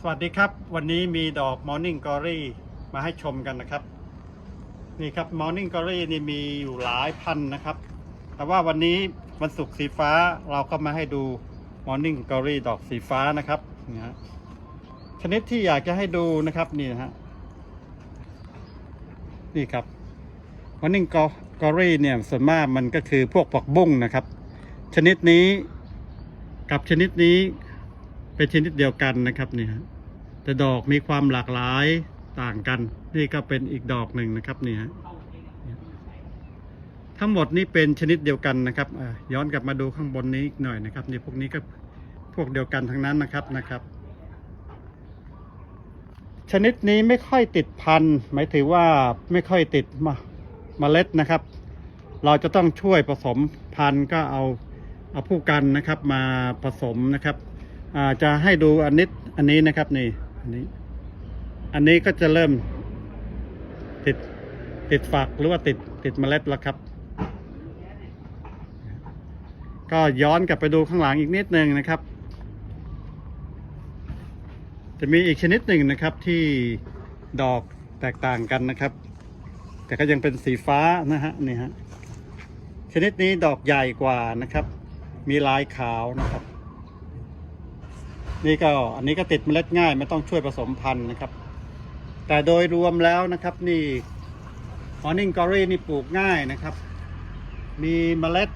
สวัสดีครับ วันนี้มีดอก Morning Glory มาให้ชมกันนะครับ นี่ครับ Morning Glory นี่มีอยู่หลายพันนะครับ แต่ว่าวันนี้วันศุกร์สีฟ้าเราก็มาให้ดู Morning Glory ดอกสีฟ้านะครับนี่ฮะชนิดที่อยากจะให้ดูนะครับนี่นะฮะนี่ครับ Morning Glory เนี่ยส่วนมากมันก็คือพวกผักบุ้งนะครับ ชนิดนี้กับชนิดนี้ เป็นชนิดเดียวกันนะครับนี่ฮะแต่ดอกมีความหลากหลายต่างกัน นี่ก็เป็นอีกดอกหนึ่งนะครับนี่ฮะทั้งหมดนี่เป็นชนิดเดียวกันนะครับย้อนกลับมาดูข้างบนนี้อีกหน่อยนะครับนี่พวกนี้ก็พวกเดียวกันทั้งนั้นนะครับนะครับ ชนิดนี้ไม่ค่อยติดพันธุ์หมายถึงว่าไม่ค่อยติดมาเมล็ดนะครับ เราจะต้องช่วยผสมพันธุ์ก็เอาเอาผู้กันนะครับมาผสมนะครับ จะให้ดูอันนิดอันนี้นะครับนี่อันนี้ อันนี้ก็จะเริ่มติดติดฝักหรือว่าติดติดเมล็ดแล้วครับ ก็ย้อนกลับไปดูข้างหลังอีกนิดนึงนะครับ จะมีอีกชนิดหนึ่งนะครับที่ดอกแตกต่างกันนะครับ แต่ก็ยังเป็นสีฟ้านะฮะนี่ฮะชนิดนี้ดอกใหญ่กว่านะครับ มีลายขาวนะครับ นี่ก็อันนี้ก็ติดเมล็ดง่ายไม่ต้องช่วยผสมพันธุ์นะครับ แต่โดยรวมแล้วนะครับนี่ Morning Glory นี่ปลูกง่ายนะครับ มีเมล็ด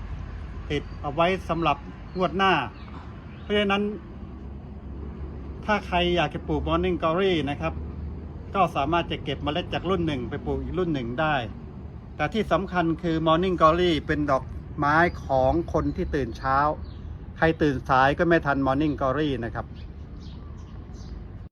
ติดเอาไว้สำหรับงวดหน้า เพราะฉะนั้น ถ้าใครอยากจะปลูก Morning Glory นะครับ ก็สามารถจะเก็บเมล็ดจากรุ่นหนึ่งไปปลูกอีกรุ่นหนึ่งได้ แต่ที่สำคัญคือ Morning Glory เป็นดอกไม้ของคนที่ตื่นเช้า ใครตื่นสายก็ไม่ทันมอร์นิ่งกอรี่นะครับ